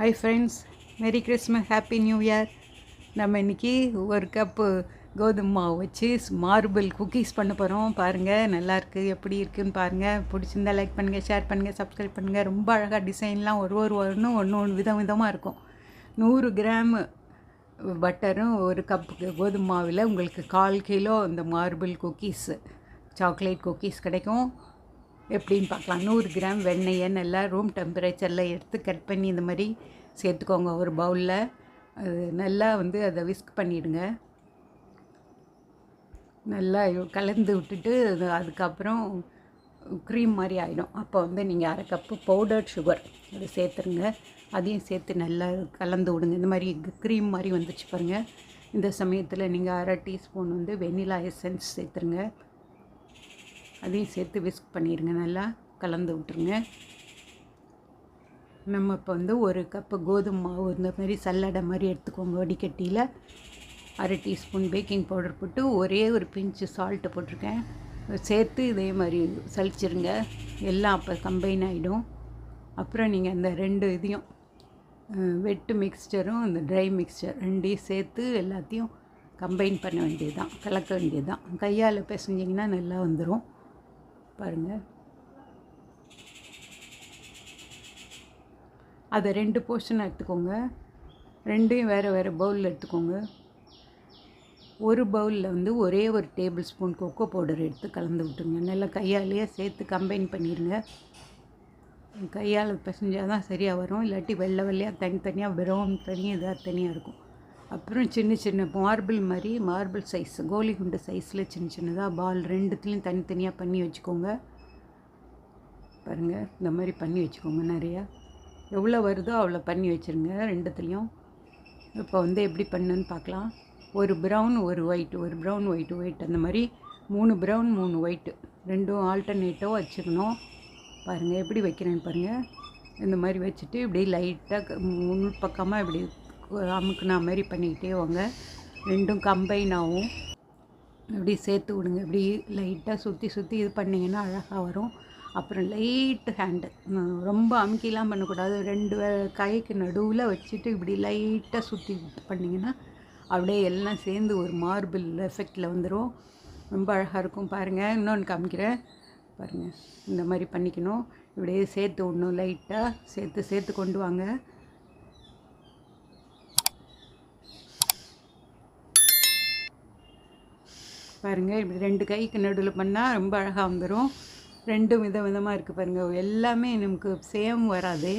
Hi friends merry Christmas happy new year நம்ம இன்றைக்கி ஒரு கப்பு கோதுமை மாவு வச்சு மார்பிள் குக்கீஸ் பண்ண போகிறோம் பாருங்கள் நல்லாயிருக்கு எப்படி இருக்குன்னு பாருங்கள் பிடிச்சிருந்தா லைக் பண்ணுங்கள் ஷேர் பண்ணுங்கள் சப்ஸ்கிரைப் பண்ணுங்கள் ரொம்ப அழகாக டிசைன்லாம் ஒரு ஒரு ஒன்றும் ஒன்று ஒன்று விதம் விதமாக இருக்கும். நூறு கிராம் பட்டரும் ஒரு கப்புக்கு கோதுமை மாவில் உங்களுக்கு கால் கிலோ இந்த மார்பிள் குக்கீஸு சாக்லேட் குக்கீஸ் கிடைக்கும். எப்படின்னு பார்க்கலாம். நூறு கிராம் வெண்ணெயை நல்லா ரூம் டெம்பரேச்சரில் எடுத்து கட் பண்ணி இந்த மாதிரி சேர்த்துக்கோங்க. ஒரு பவுலில் அது நல்லா வந்து அதை விஸ்க் பண்ணிவிடுங்க நல்லா கலந்து விட்டுட்டு அது அதுக்கப்புறம் க்ரீம் மாதிரி ஆகிடும் அப்போ வந்து நீங்கள் அரை கப்பு பவுடர்ட் சுகர் அதை சேர்த்துருங்க. அதையும் சேர்த்து நல்லா கலந்து விடுங்க. இந்த மாதிரி க்ரீம் மாதிரி வந்துச்சு பாருங்கள் இந்த சமயத்தில் நீங்கள் அரை டீஸ்பூன் வந்து வெண்ணிலா எசன்ஸ் சேர்த்துருங்க. அதையும் சேர்த்து விஸ்க் பண்ணிடுங்க நல்லா கலந்து விட்ருங்க நம்ம இப்போ வந்து ஒரு கப்பு கோதுமை மாவு இந்த மாதிரி சல்லடை மாதிரி எடுத்துக்கோங்க. வடிகட்டியில் அரை டீஸ்பூன் பேக்கிங் பவுடர் போட்டு ஒரே ஒரு பிஞ்சு சால்ட்டு போட்டிருக்கேன். சேர்த்து இதே மாதிரி சளிச்சிருங்க எல்லாம் அப்போ கம்பைன் ஆகிடும் அப்புறம் நீங்கள் அந்த ரெண்டு இதையும் வெட்டு மிக்ஸ்டரும் இந்த ட்ரை மிக்ஸ்டர் ரெண்டையும் சேர்த்து எல்லாத்தையும் கம்பைன் பண்ண வேண்டியது தான் கலக்க வேண்டியது தான் கையால் பிசைஞ்சிங்கன்னா நல்லா வந்துடும் பாருங்கள் அதை ரெண்டு போர்ஷனாக எடுத்துக்கோங்க. ரெண்டையும் வேறு வேறு பவுலில் எடுத்துக்கோங்க. ஒரு பவுலில் வந்து ஒரே ஒரு டேபிள் ஸ்பூன் கொக்கோ பவுடர் எடுத்து கலந்து விட்டுருங்க. நல்லா கையாலேயே சேர்த்து கம்பைன் பண்ணிடுங்க கையால் பிசைஞ்சால் தான் சரியாக வரும். இல்லாட்டி வெள்ளை வெள்ளையாக தனித்தனியாக ப்ரௌன் தனியாக இதாக தனியாக இருக்கும். அப்புறம் சின்ன சின்ன மார்பிள் மாதிரி மார்பிள் சைஸ் கோலி குண்டு சைஸில் சின்ன சின்னதாக பால் ரெண்டுத்துலேயும் தனித்தனியாக பண்ணி வச்சுக்கோங்க. பாருங்கள் இந்த மாதிரி பண்ணி வச்சுக்கோங்க நிறையா. எவ்வளோ வருதோ அவ்வளோ பண்ணி வச்சுருங்க ரெண்டுத்துலேயும். இப்போ வந்து எப்படி பண்ணுன்னு பார்க்கலாம். ஒரு ப்ரௌன் ஒரு ஒயிட் ஒரு ப்ரௌன் ஒயிட் ஒயிட் அந்த மாதிரி மூணு ப்ரௌன் மூணு ஒயிட்டு ரெண்டும் ஆல்டர்னேட்டாக வச்சுக்கணும். பாருங்கள் எப்படி வைக்கிறேன்னு பாருங்கள் இந்த மாதிரி வச்சுட்டு இப்படி லைட்டாக முன் பக்கமாக இப்படி அமுக்குனா மாதிரி பண்ணிக்கிட்டே வாங்க. ரெண்டும் கம்பைன் ஆகும். இப்படி சேர்த்து விடுங்க. இப்படி லைட்டாக சுற்றி சுற்றி இது பண்ணிங்கன்னா அழகாக வரும். அப்புறம் லைட்டு ஹேண்டு ரொம்ப அமுக்கிலாம் பண்ணக்கூடாது. ரெண்டு கைக்கு நடுவில் வச்சுட்டு இப்படி லைட்டாக சுற்றி பண்ணிங்கன்னா அப்படியே எல்லாம் சேர்ந்து ஒரு மார்பிள் எஃபெக்டில் வந்துடும் ரொம்ப அழகாக இருக்கும். பாருங்கள் இன்னொன்று காமிக்கிறேன். பாருங்கள் இந்த மாதிரி பண்ணிக்கணும். இப்படியே சேர்த்து விடணும். லைட்டாக சேர்த்து சேர்த்து கொண்டு வாங்க. பாருங்கள் இப்படி ரெண்டு கைக்கு நடுவில் பண்ணால் ரொம்ப அழகாக வந்துடும் ரெண்டும் வித விதமாக இருக்குது பாருங்கள் எல்லாமே நமக்கு சேம் வராது.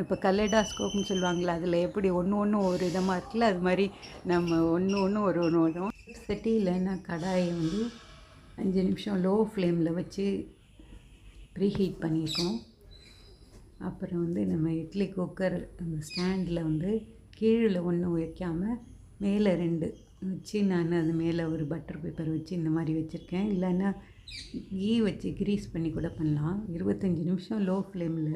இப்போ கல்லடாஸ்கோப்னு சொல்லுவாங்களே அதில் எப்படி ஒன்று ஒன்று ஒரு விதமாக இருக்குல்ல அது மாதிரி நம்ம ஒன்று ஒன்று ஒரு ஒன்று வரும் சட்டி நான் கடாயை வந்து அஞ்சு நிமிஷம் லோ ஃப்ளேமில் வச்சு ப்ரீஹீட் பண்ணியிருக்கோம் அப்புறம் வந்து நம்ம இட்லி குக்கர் அந்த ஸ்டாண்டில் வந்து கீழே ஒன்று வைக்காமல் மேலே ரெண்டு வச்சு நான் அது மேலே ஒரு பட்டர் பேப்பர் வச்சு இந்த மாதிரி வச்சுருக்கேன். இல்லைன்னா கீ வச்சு கிரீஸ் பண்ணி கூட பண்ணலாம். இருபத்தஞ்சி நிமிஷம் லோ. ஃப்ளேமில்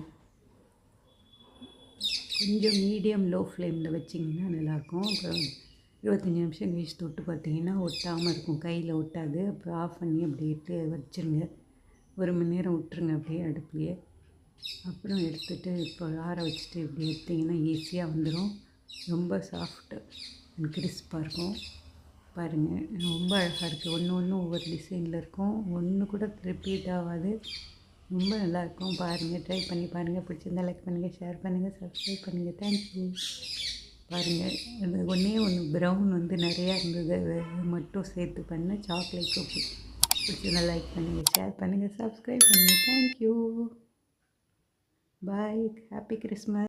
கொஞ்சம் மீடியம் லோ ஃப்ளேமில் வச்சிங்கன்னா நல்லாயிருக்கும். அப்புறம் இருபத்தஞ்சி நிமிஷம் கழிச்சு தொட்டு பார்த்தீங்கன்னா ஒட்டாமல் இருக்கும். கையில் ஒட்டாது. அப்புறம் ஆஃப் பண்ணி அப்படியே எடுத்து வச்சுருங்க. ஒரு மணி நேரம் விட்டுருங்க அப்படியே அடுப்புலையே. அப்புறம் எடுத்துகிட்டு இப்போ ஆற வச்சுட்டு இப்படி எடுத்திங்கன்னா ஈஸியாக வந்துடும் ரொம்ப சாஃப்ட்டு கிறிஸ்பாக இருக்கும் பாருங்கள் ரொம்ப அழகாக இருக்குது ஒன்று ஒன்று ஒவ்வொரு டிசைனில் இருக்கும். ஒன்று கூட ரிப்பீட் ஆகாது. ரொம்ப நல்லாயிருக்கும் பாருங்கள் ட்ரை பண்ணி பாருங்கள் பிடிச்சிருந்தா லைக் பண்ணுங்கள் ஷேர் பண்ணுங்கள் சப்ஸ்கிரைப் பண்ணுங்கள் தேங்க்யூ பாருங்கள் அது ஒன்றே ஒன்று ப்ரௌன் வந்து நிறையா இருந்தது. அது மட்டும் சேர்த்து பண்ண சாக்லேட் குக்கி பிடிச்சிருந்தா லைக் பண்ணுங்கள் ஷேர் பண்ணுங்கள் சப்ஸ்கிரைப் பண்ணுங்கள் thank you bye happy Christmas